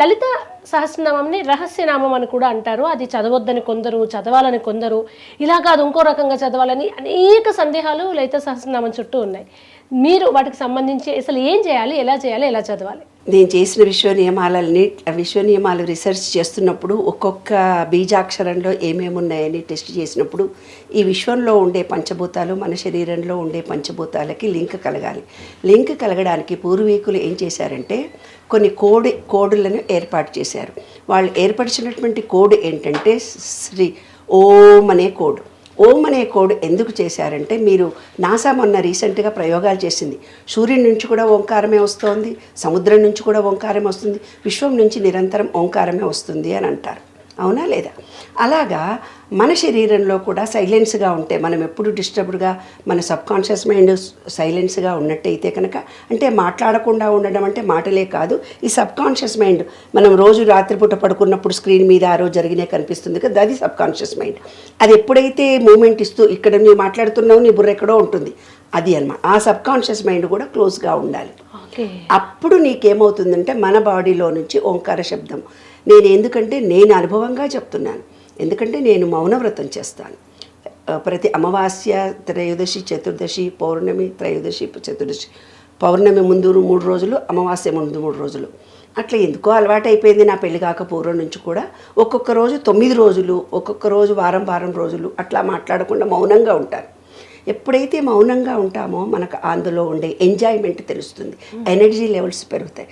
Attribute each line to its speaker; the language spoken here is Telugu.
Speaker 1: లలిత సహస్రనామంని రహస్యనామం అని కూడా అంటారు. అది చదవద్దని కొందరు చదవాలని కొందరు ఇలా కాదు ఇంకో రకంగా చదవాలని అనేక సందేహాలు లలిత సహస్రనామం చుట్టూ ఉన్నాయి. మీరు వాటికి సంబంధించి అసలు ఏం చేయాలి ఎలా చేయాలి ఎలా చదవాలి?
Speaker 2: నేను చేసిన విశ్వ నియమాలని విశ్వ నియమాలు రీసెర్చ్ చేస్తున్నప్పుడు ఒక్కొక్క బీజాక్షరంలో ఏమేమి ఉన్నాయని టెస్ట్ చేసినప్పుడు ఈ విశ్వంలో ఉండే పంచభూతాలు మన శరీరంలో ఉండే పంచభూతాలకి లింక్ కలగాలి. లింక్ కలగడానికి పూర్వీకులు ఏం చేశారంటే కొన్ని కోడ్ కోడులను ఏర్పాటు చేశారు. వాళ్ళు ఏర్పరిచినటువంటి కోడ్ ఏంటంటే శ్రీ ఓం అనే కోడ్. ఓం అనే కోడ్ ఎందుకు చేశారంటే మీరు నాసా మొన్న రీసెంట్గా ప్రయోగాలు చేసింది. సూర్యుడి నుంచి కూడా ఓంకారమే వస్తోంది సముద్రం నుంచి కూడా ఓంకారమే వస్తుంది విశ్వం నుంచి నిరంతరం ఓంకారమే వస్తుంది అని అంటారు. అవునా లేదా? అలాగా మన శరీరంలో కూడా సైలెన్స్గా ఉంటే మనం ఎప్పుడు డిస్టర్బ్డ్గా మన సబ్కాన్షియస్ మైండ్ సైలెన్స్గా ఉన్నట్టయితే కనుక అంటే మాట్లాడకుండా ఉండడం అంటే మాటలే కాదు ఈ సబ్కాన్షియస్ మైండ్ మనం రోజు రాత్రిపూట పడుకున్నప్పుడు స్క్రీన్ మీద ఆ రోజు జరిగినే కనిపిస్తుంది కదా అది సబ్కాన్షియస్ మైండ్. అది ఎప్పుడైతే మూమెంట్ ఇస్తూ ఇక్కడ నువ్వు మాట్లాడుతున్నావు నీ బుర్ర ఎక్కడో ఉంటుంది. అది అనమాట. ఆ సబ్కాన్షియస్ మైండ్ కూడా క్లోజ్గా ఉండాలి. అప్పుడు నీకేమవుతుందంటే మన బాడీలో నుంచి ఓంకార శబ్దం. నేను ఎందుకంటే నేను అనుభవంగా చెప్తున్నాను. ఎందుకంటే నేను మౌనవ్రతం చేస్తాను. ప్రతి అమావాస్య త్రయోదశి చతుర్దశి పౌర్ణమి త్రయోదశి చతుర్దశి. పౌర్ణమి ముందు మూడు రోజులు అమావాస్య ముందు మూడు రోజులు. అట్లా ఎందుకో అలవాటు అయిపోయింది నా పెళ్ళి కాక పూర్వం నుంచి కూడా. ఒక్కొక్క రోజు తొమ్మిది రోజులు ఒక్కొక్క రోజు వారం వారం రోజులు అట్లా మాట్లాడకుండా మౌనంగా ఉంటాను. ఎప్పుడైతే మౌనంగా ఉంటామో మనకు అందులో ఉండే ఎంజాయ్మెంట్ తెలుస్తుంది. ఎనర్జీ లెవెల్స్ పెరుగుతాయి.